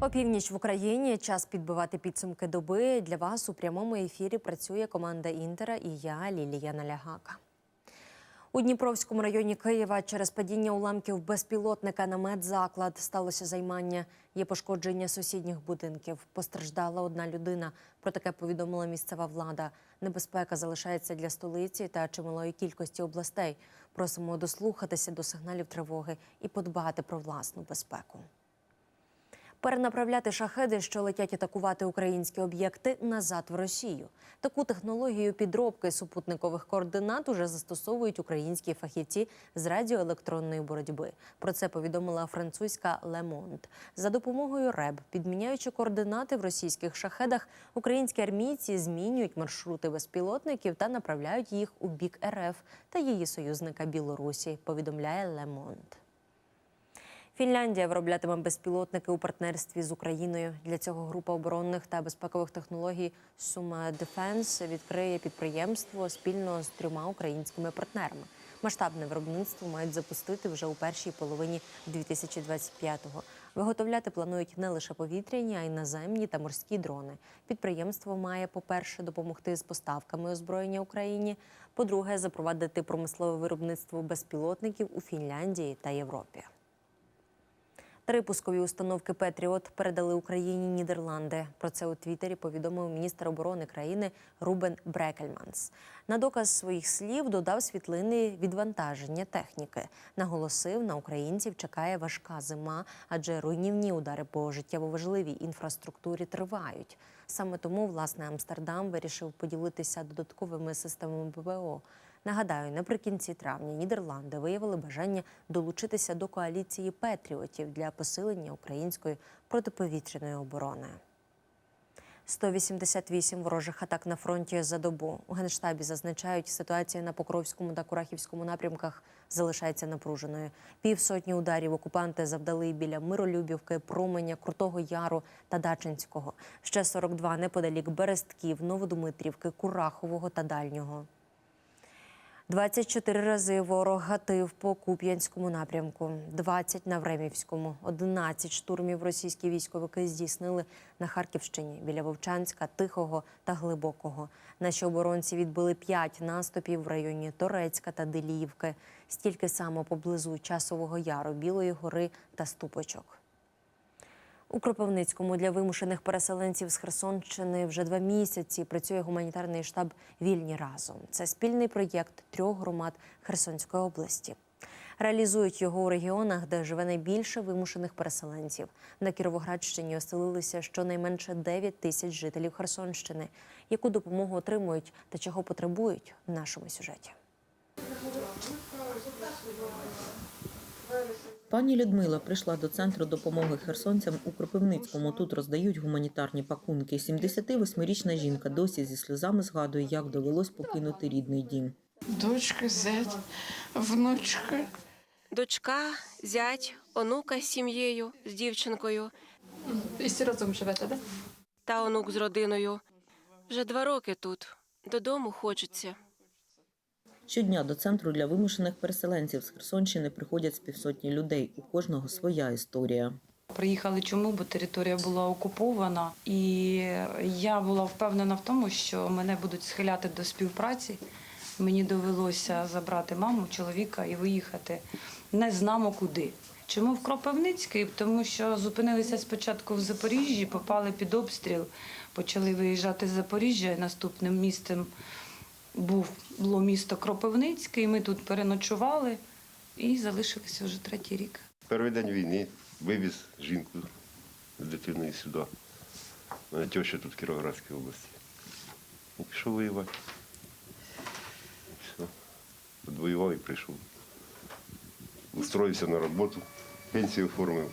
Опівніч в Україні час підбивати підсумки доби. Для вас у прямому ефірі працює команда Інтера і я, Лілія Налягака. У Дніпровському районі Києва через падіння уламків безпілотника на медзаклад сталося займання. Є пошкодження сусідніх будинків. Постраждала одна людина. Про таке повідомила місцева влада. Небезпека залишається для столиці та чималої кількості областей. Просимо дослухатися до сигналів тривоги і подбати про власну безпеку. Перенаправляти шахеди, що летять атакувати українські об'єкти, назад в Росію. Таку технологію підробки супутникових координат уже застосовують українські фахівці з радіоелектронної боротьби. Про це повідомила французька Monde. За допомогою РЕБ, підміняючи координати в російських шахедах, українські армійці змінюють маршрути безпілотників та направляють їх у бік РФ та її союзника Білорусі. Повідомляє Monde. Фінляндія вироблятиме безпілотники у партнерстві з Україною. Для цього група оборонних та безпекових технологій Сума Дефенс відкриє підприємство спільно з трьома українськими партнерами. Масштабне виробництво мають запустити вже у першій половині 2025-го. Виготовляти планують не лише повітряні, а й наземні та морські дрони. Підприємство має, по-перше, допомогти з поставками озброєння Україні. По-друге, запровадити промислове виробництво безпілотників у Фінляндії та Європі. Три пускові установки Петріот передали Україні Нідерланди. Про це у Твіттері повідомив міністр оборони країни Рубен Брекельманс. На доказ своїх слів додав світлини відвантаження техніки. Наголосив, на українців чекає важка зима, адже руйнівні удари по життєво важливій інфраструктурі тривають. Саме тому, власне, Амстердам вирішив поділитися додатковими системами ППО. Нагадаю, наприкінці травня Нідерланди виявили бажання долучитися до коаліції патріотів для посилення української протиповітряної оборони. 188 ворожих атак на фронті за добу. У генштабі зазначають, ситуація на Покровському та Курахівському напрямках залишається напруженою. Півсотні ударів окупанти завдали біля Миролюбівки, Променя, Крутого Яру та Дачинського. Ще 42 неподалік Берестків, Новодмитрівки, Курахового та Дальнього. 24 рази ворог гатив по Куп'янському напрямку, 20 на Времівському, 11 штурмів російські військовики здійснили на Харківщині біля Вовчанська, Тихого та Глибокого. Наші оборонці відбили 5 наступів в районі Торецька та Деліївки, стільки само поблизу Часового Яру, Білої гори та Ступочок. У Кропивницькому для вимушених переселенців з Херсонщини вже два місяці працює гуманітарний штаб Вільні разом. Це спільний проєкт трьох громад Херсонської області. Реалізують його у регіонах, де живе найбільше вимушених переселенців. На Кіровоградщині оселилися щонайменше 9 тисяч жителів Херсонщини. Яку допомогу отримують та чого потребують в нашому сюжеті? Пані Людмила прийшла до центру допомоги херсонцям у Кропивницькому. Тут роздають гуманітарні пакунки. 78-річна жінка досі зі сльозами згадує, як довелось покинути рідний дім. Дочка, зять, внучка. Дочка, зять, онука з сім'єю, з дівчинкою І всі разом живете, да? та онук з родиною. Вже два роки тут. Додому хочеться. Щодня до центру для вимушених переселенців з Херсонщини приходять з півсотні людей. У кожного своя історія. Приїхали чому? Бо територія була окупована, і я була впевнена в тому, що мене будуть схиляти до співпраці. Мені довелося забрати маму, чоловіка і виїхати не знамо куди. Чому в Кропивницький? Тому що зупинилися спочатку в Запоріжжі, попали під обстріл, почали виїжджати з Запоріжжя. Наступним містом був було місто Кропивницький. Ми тут переночували і залишилися вже третій рік. Перший день війни вивіз жінку з дитиною сюди. Мене теща тут в Кіровоградській області. І пішов воювати. Все. Відвоював і прийшов. Устроївся на роботу, пенсію оформив.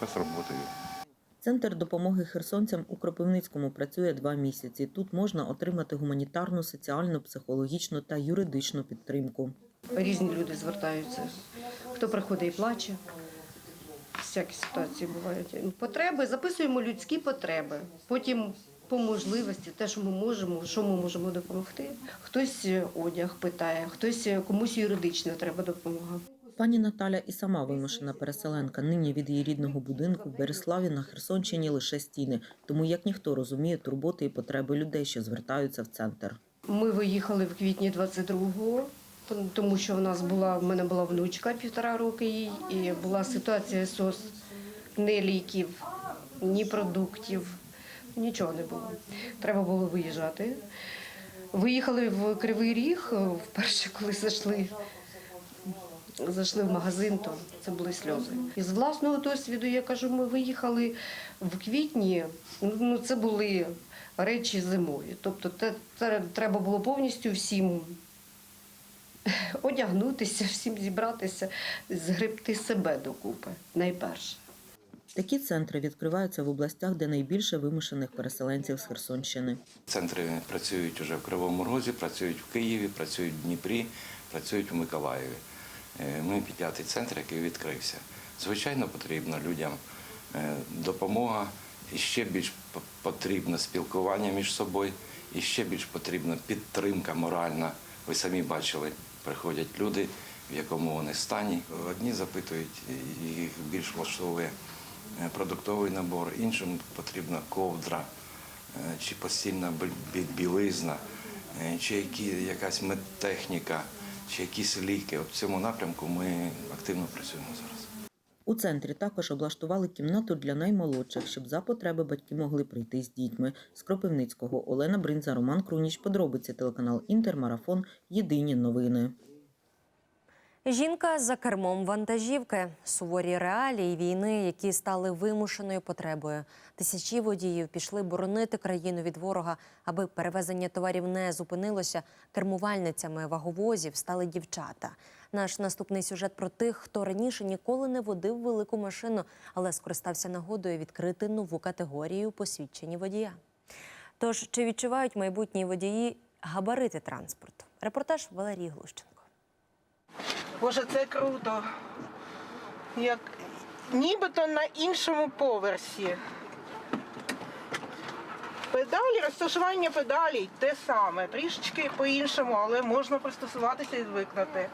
Зараз працюю. Центр допомоги херсонцям у Кропивницькому працює два місяці. Тут можна отримати гуманітарну, соціальну, психологічну та юридичну підтримку. Різні люди звертаються. Хто приходить і плаче. Всякі ситуації бувають. Потреби, записуємо людські потреби. Потім по можливості, те, що ми можемо, що ми можемо допомогти. Хтось одяг питає, хтось комусь юридично треба допомога. Пані Наталя і сама вимушена переселенка. Нині від її рідного будинку в Береславі на Херсонщині лише стіни. Тому як ніхто розуміє турботи і потреби людей, що звертаються в центр. Ми виїхали в квітні 22-го, тому що в нас була в мене була внучка півтора роки їй, і була ситуація СОС, ні ліків, ні продуктів, нічого не було. Треба було виїжджати. Виїхали в Кривий Ріг, вперше, коли зайшли. Зайшли в магазин, то це були сльози. Із власного досвіду я кажу, ми виїхали в квітні. Ну це були речі зимові. Тобто, те, те треба було повністю всім одягнутися, всім зібратися, згребти себе докупи найперше. Такі центри відкриваються в областях, де найбільше вимушених переселенців з Херсонщини. Центри працюють уже в Кривому Розі, працюють в Києві, працюють в Дніпрі, працюють в Миколаєві. Е, Ми п'ятий центр, який відкрився. Звичайно, потрібно людям е, допомога, і ще більш потрібно спілкування між собою, і ще більш потрібна підтримка моральна. Ви самі бачили, приходять люди, в якому вони стані. Одні запитують, їх більш влаштовує е, продуктовий набор, іншим потрібна ковдра чи постільна бі- бі- білизна, чи якась медтехніка, чи якісь ліки. От в цьому напрямку ми активно працюємо зараз. У центрі також облаштували кімнату для наймолодших, щоб за потреби батьки могли прийти з дітьми. З Кропивницького Олена Бринза, Роман Круніч. Подробиці телеканал Інтермарафон. Єдині новини. Жінка за кермом вантажівки, суворі реалії війни, які стали вимушеною потребою. Тисячі водіїв пішли боронити країну від ворога, аби перевезення товарів не зупинилося. Кермувальницями ваговозів стали дівчата. Наш наступний сюжет про тих, хто раніше ніколи не водив велику машину, але скористався нагодою відкрити нову категорію посвідчені водія. Тож чи відчувають майбутні водії габарити транспорту? Репортаж Валерії Глущенко. Боже, це круто. Як нібито на іншому поверсі. Педалі, розташування педалей те саме, трішечки по-іншому, але можна пристосуватися і звикнути.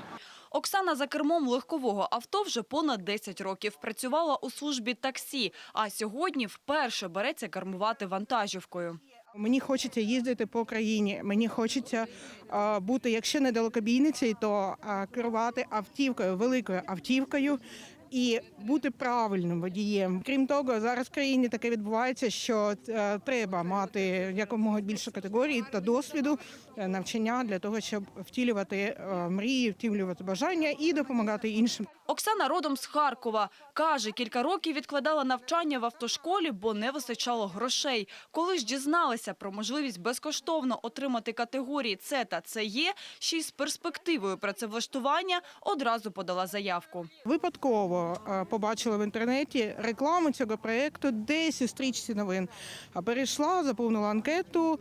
Оксана за кермом легкового авто вже понад 10 років. Працювала у службі таксі, а сьогодні вперше береться кермувати вантажівкою. Мені хочеться їздити по країні. Мені хочеться а, бути, якщо не далекобійницею, то а, керувати автівкою, великою автівкою і бути правильним водієм. Крім того, зараз в країні таке відбувається, що е, треба мати якомога більше категорій та досвіду е, навчання для того, щоб втілювати е, мрії, втілювати бажання і допомагати іншим. Оксана родом з Харкова. Каже, кілька років відкладала навчання в автошколі, бо не вистачало грошей. Коли ж дізналася про можливість безкоштовно отримати категорії С та ЦЕ, ще й з перспективою працевлаштування, одразу подала заявку. Випадково е, побачила в інтернеті рекламу цього проєкту десь у стрічці новин. А перейшла, заповнила анкету,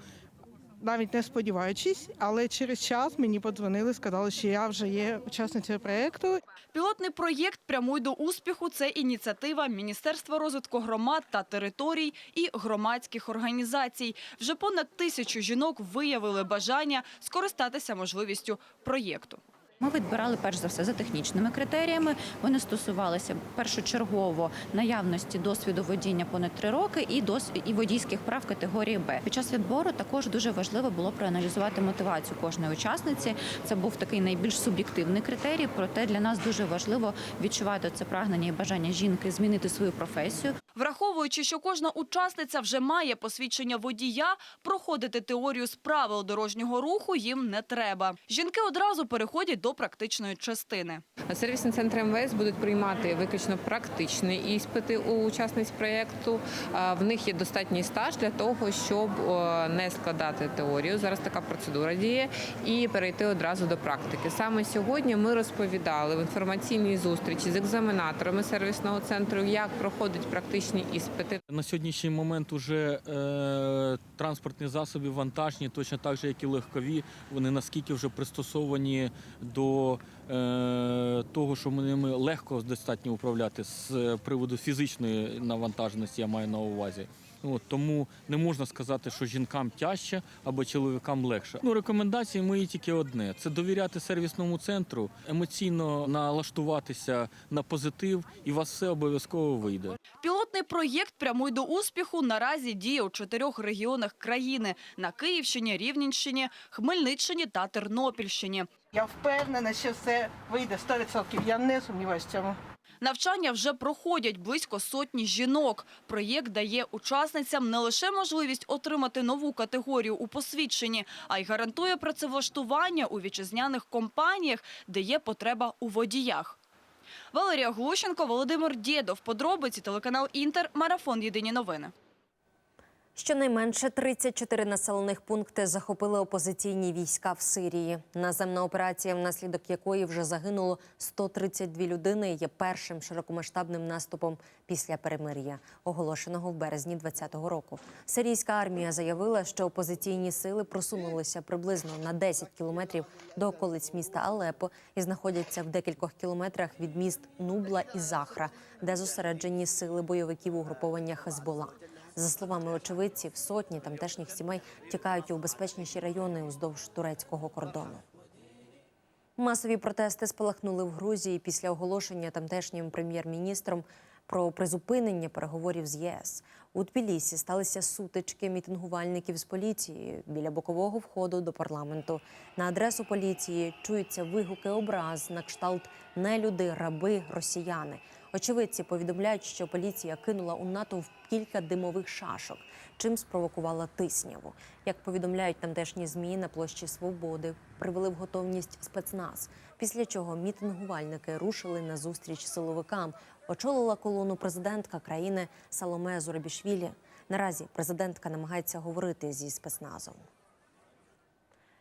навіть не сподіваючись, але через час мені подзвонили, сказали, що я вже є учасницею проєкту. Пілотний проєкт «Прямуй до успіху» – це ініціатива Міністерства розвитку громад та територій і громадських організацій. Вже понад тисячу жінок виявили бажання скористатися можливістю проєкту. Ми відбирали перш за все за технічними критеріями. Вони стосувалися першочергово наявності досвіду водіння понад три роки і дос... і водійських прав категорії Б. Під час відбору також дуже важливо було проаналізувати мотивацію кожної учасниці. Це був такий найбільш суб'єктивний критерій. Проте для нас дуже важливо відчувати це прагнення і бажання жінки змінити свою професію. Враховуючи, що кожна учасниця вже має посвідчення водія, проходити теорію з правил дорожнього руху їм не треба. Жінки одразу переходять до практичної частини. Сервісні центри МВС будуть приймати виключно практичні іспити у учасниць проєкту. В них є достатній стаж для того, щоб не складати теорію. Зараз така процедура діє і перейти одразу до практики. Саме сьогодні ми розповідали в інформаційній зустрічі з екзаменаторами сервісного центру, як проходять практичні іспити. На сьогоднішній момент уже е, транспортні засоби вантажні, точно так же, як і легкові. Вони наскільки вже пристосовані до е, того, що ними легко достатньо управляти з приводу фізичної навантаженості, я маю на увазі. От, тому не можна сказати, що жінкам тяжче або чоловікам легше. Ну, рекомендації мої тільки одне: це довіряти сервісному центру, емоційно налаштуватися на позитив, і вас все обов'язково вийде. Пілотний проєкт «Прямуй до успіху» наразі діє у чотирьох регіонах країни – на Київщині, Рівненщині, Хмельниччині та Тернопільщині. Я впевнена, що все вийде 100%. Я не сумніваюся в цьому. Навчання вже проходять близько сотні жінок. Проєкт дає учасницям не лише можливість отримати нову категорію у посвідченні, а й гарантує працевлаштування у вітчизняних компаніях, де є потреба у водіях. Валерія Глущенко, Володимир Дєдов. Подробиці телеканал Інтер. Марафон. Єдині новини. Щонайменше 34 населених пункти захопили опозиційні війська в Сирії. Наземна операція, внаслідок якої вже загинуло 132 людини, є першим широкомасштабним наступом після перемир'я, оголошеного в березні 2020 року. Сирійська армія заявила, що опозиційні сили просунулися приблизно на 10 кілометрів до околиць міста Алепо і знаходяться в декількох кілометрах від міст Нубла і Захра, де зосереджені сили бойовиків угруповання Хезбола. За словами очевидців, сотні тамтешніх сімей тікають у безпечніші райони уздовж турецького кордону. Масові протести спалахнули в Грузії після оголошення тамтешнім прем'єр-міністром про призупинення переговорів з ЄС. У Тбілісі сталися сутички мітингувальників з поліцією біля бокового входу до парламенту. На адресу поліції чуються вигуки образ на кшталт нелюди, раби, росіяни. Очевидці повідомляють, що поліція кинула у натовп кілька димових шашок, чим спровокувала тисняву. Як повідомляють тамтешні змі на площі Свободи, привели в готовність спецназ. Після чого мітингувальники рушили на зустріч силовикам. Очолила колону президентка країни Саломе Зурабішвілі. Наразі президентка намагається говорити зі спецназом.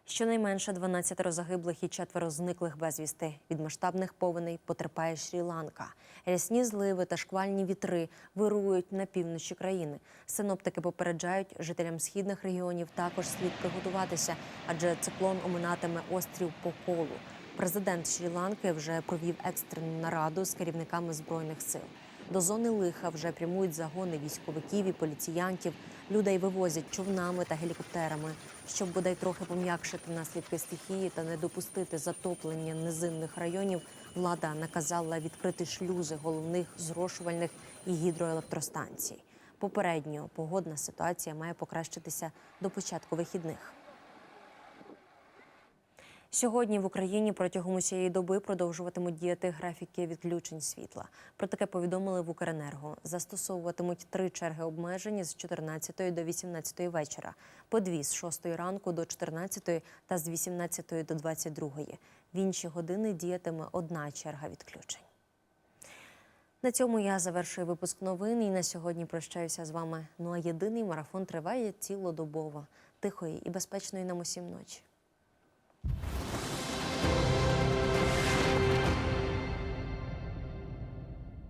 Щонайменше 12 загиблих і четверо зниклих безвісти. Від масштабних повеней потерпає Шрі-Ланка. Рясні зливи та шквальні вітри вирують на півночі країни. Синоптики попереджають жителям східних регіонів також слід приготуватися, адже циклон оминатиме острів по колу. Президент Шрі-Ланки вже провів екстрену нараду з керівниками збройних сил. До зони лиха вже прямують загони військовиків і поліціянтів. Людей вивозять човнами та гелікоптерами, щоб бодай трохи пом'якшити наслідки стихії та не допустити затоплення низинних районів. Влада наказала відкрити шлюзи головних зрошувальних і гідроелектростанцій. Попередньо погодна ситуація має покращитися до початку вихідних. Сьогодні в Україні протягом усієї доби продовжуватимуть діяти графіки відключень світла. Про таке повідомили в Укренерго. Застосовуватимуть три черги обмежень з 14 до 18 вечора, по дві з 6 ранку до 14 та з 18 до 22. В інші години діятиме одна черга відключень. На цьому я завершую випуск новин і на сьогодні прощаюся з вами. Ну а єдиний марафон триває цілодобово, тихої і безпечної нам усім ночі.